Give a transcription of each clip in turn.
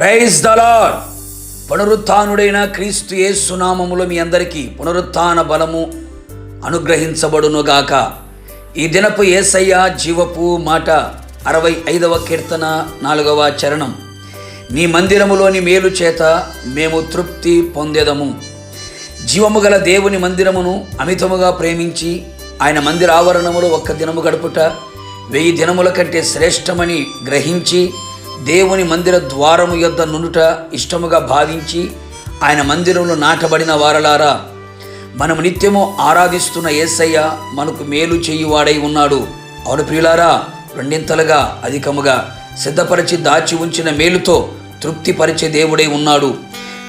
Praise the పునరుత్డైన క్రీస్తు యేసు మీ అందరికీ పునరుత్న బలము అనుగ్రహించబడునుగాక ఈ దినపు ఏసయ్య జీవపు మాట అరవై ఐదవ కీర్తన నాలుగవ చరణం. నీ మందిరములోని మేలు చేత మేము తృప్తి పొందేదము. జీవము గల దేవుని మందిరమును అమితముగా ప్రేమించి ఆయన మందిర ఆవరణములో ఒక్క దినము గడుపుట వెయ్యి దినముల కంటే శ్రేష్టమని గ్రహించి దేవుని మందిర ద్వారము యొద్ద నుండుట ఇష్టముగా భావించి ఆయన మందిరంలో నాటబడిన వారలారా మనము నిత్యము ఆరాధిస్తున్న యేసయ్య మనకు మేలు చేయువాడై ఉన్నాడు. అవును ప్రియులారా రెండింతలుగా అధికముగా సిద్ధపరిచి దాచి ఉంచిన మేలుతో తృప్తిపరిచే దేవుడై ఉన్నాడు.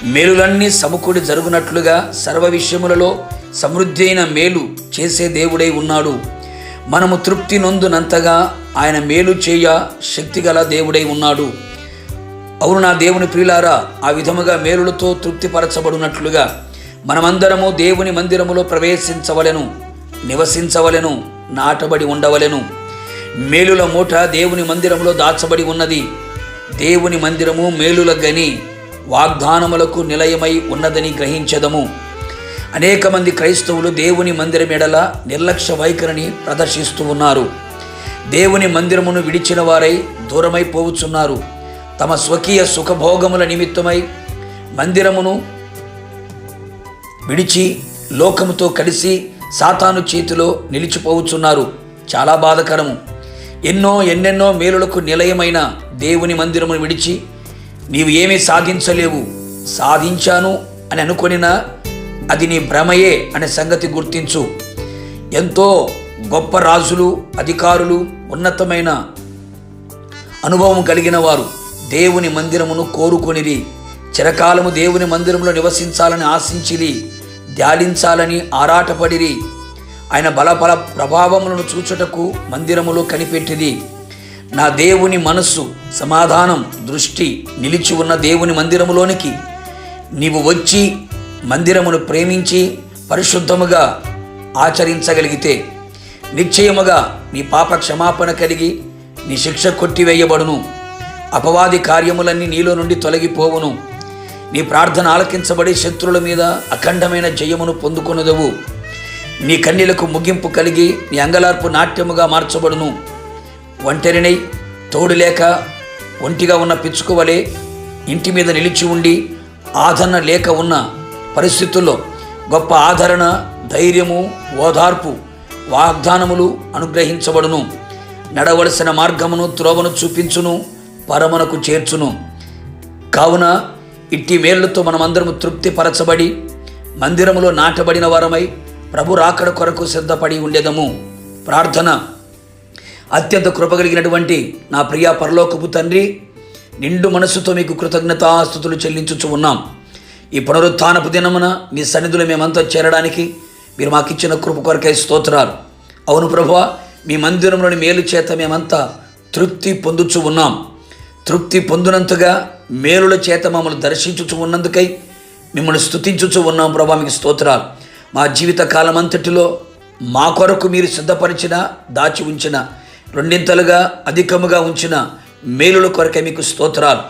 మేలులన్నీ సమకూడి జరుగునట్లుగా సర్వ విషయములలో సమృద్ధి అయిన మేలు చేసే దేవుడై ఉన్నాడు. మనము తృప్తి నొందునంతగా ఆయన మేలు చేయ శక్తిగల దేవుడై ఉన్నాడు. అవును నా దేవుని ప్రియులారా ఆ విధముగా మేలులతో తృప్తిపరచబడినట్లుగా మనమందరము దేవుని మందిరములో ప్రవేశించవలెను నివసించవలెను నాటబడి ఉండవలెను. మేలుల మూట దేవుని మందిరములో దాచబడి ఉన్నది. దేవుని మందిరము మేలుల గని వాగ్దానములకు నిలయమై ఉన్నదని గ్రహించదము. అనేక మంది క్రైస్తవులు దేవుని మందిరం ఎడల నిర్లక్ష్య వైఖరిని ప్రదర్శిస్తూ ఉన్నారు. దేవుని మందిరమును విడిచిన వారై దూరమైపోవచ్చున్నారు తమ స్వకీయ సుఖభోగముల నిమిత్తమై మందిరమును విడిచి లోకముతో కలిసి సాతాను చేతిలో నిలిచిపోవచ్చున్నారు చాలా బాధకరము. ఎన్నో ఎన్నెన్నో మేలులకు నిలయమైన దేవుని మందిరమును విడిచి నీవు ఏమీ సాధించలేవు. సాధించాను అని అనుకొనినా అది నీ భ్రమయే అనే సంగతి గుర్తించు. ఎంతో గొప్ప రాజులు అధికారులు ఉన్నతమైన అనుభవం కలిగిన వారు దేవుని మందిరమును కోరుకొనిరి. చిరకాలము దేవుని మందిరంలో నివసించాలని ఆశించిరి ధ్యానించాలని ఆరాటపడిరి. ఆయన బలబల ప్రభావములను చూచుటకు మందిరములో కనిపెట్టిది నా దేవుని మనస్సు సమాధానం దృష్టి నిలిచి ఉన్న దేవుని మందిరములోనికి నీవు వచ్చి మందిరమును ప్రేమించి పరిశుద్ధముగా ఆచరించగలిగితే నిశ్చయముగా నీ పాప క్షమాపణ కలిగి నీ శిక్ష కొట్టివేయబడును. అపవాది కార్యములన్నీ నీలో నుండి తొలగిపోవును. నీ ప్రార్థన ఆలకించబడి శత్రుల మీద అఖండమైన జయమును పొందుకొనుదవు. నీ కన్నీలకు ముగింపు కలిగి నీ అంగలార్పు నాట్యముగా మార్చబడును. ఒంటరినై తోడు లేక ఒంటిగా ఉన్న పిచ్చుకోవలే ఇంటి మీద నిలిచి ఉండి ఆదరణ లేక ఉన్న పరిస్థితుల్లో గొప్ప ఆదరణ ధైర్యము ఓదార్పు వాగ్దానములు అనుగ్రహించబడును. నడవలసిన మార్గమును త్రోవను చూపించును పరమనకు చేర్చును. కావున ఇట్టి మేళ్ళతో మనమందరము తృప్తిపరచబడి మందిరములో నాటబడిన వారమై ప్రభు రాకడ కొరకు సిద్ధపడి ఉండేదము. ప్రార్థన. అత్యంత కృపగలిగినటువంటి నా ప్రియ పరలోకపు తండ్రి నిండు మనస్సుతో మీకు కృతజ్ఞతాస్థుతులు చెల్లించుచు ఉన్నాం. ఈ పునరుత్నపు దినమున మీ సన్నిధులు మేమంతా చేరడానికి మీరు మాకు ఇచ్చిన కృప కొరకై స్తోత్రాలు. అవును ప్రభు మీ మందిరంలోని మేలు చేత మేమంతా తృప్తి పొందుచు ఉన్నాం. తృప్తి పొందినంతగా మేలుల చేత మమ్మల్ని దర్శించుచు ఉన్నందుకై మిమ్మల్ని స్థుతించుచు ఉన్నాం ప్రభా మీకు స్తోత్రాలు. మా జీవిత కాలం అంతటిలో మా కొరకు మీరు సిద్ధపరిచిన దాచి ఉంచిన రెండింతలుగా అధికముగా ఉంచిన మేలుల కొరకే మీకు స్తోత్రాలు.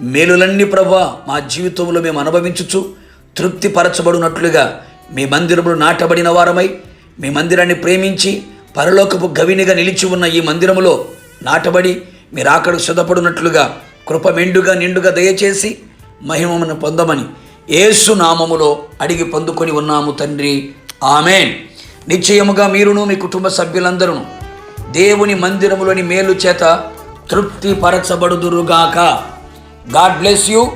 మేలులన్నీ ప్రభా మా జీవితంలో మేము అనుభవించుచు తృప్తిపరచబడినట్లుగా మీ మందిరములు నాటబడిన వారమై మీ మందిరాన్ని ప్రేమించి పరలోకపు గవినిగా నిలిచి ఉన్న ఈ మందిరములో నాటబడి మీరు ఆకడు సిద్ధపడినట్లుగా కృప మెండుగా నిండుగా దయచేసి మహిమను పొందమని ఏసు నామములో అడిగి పొందుకొని ఉన్నాము తండ్రి. ఆమెన్. నిశ్చయముగా మీరును మీ కుటుంబ సభ్యులందరూ దేవుని మందిరములోని మేలు చేత తృప్తి పరచబడుదురుగాక గాడ్ బ్లెస్ యూ.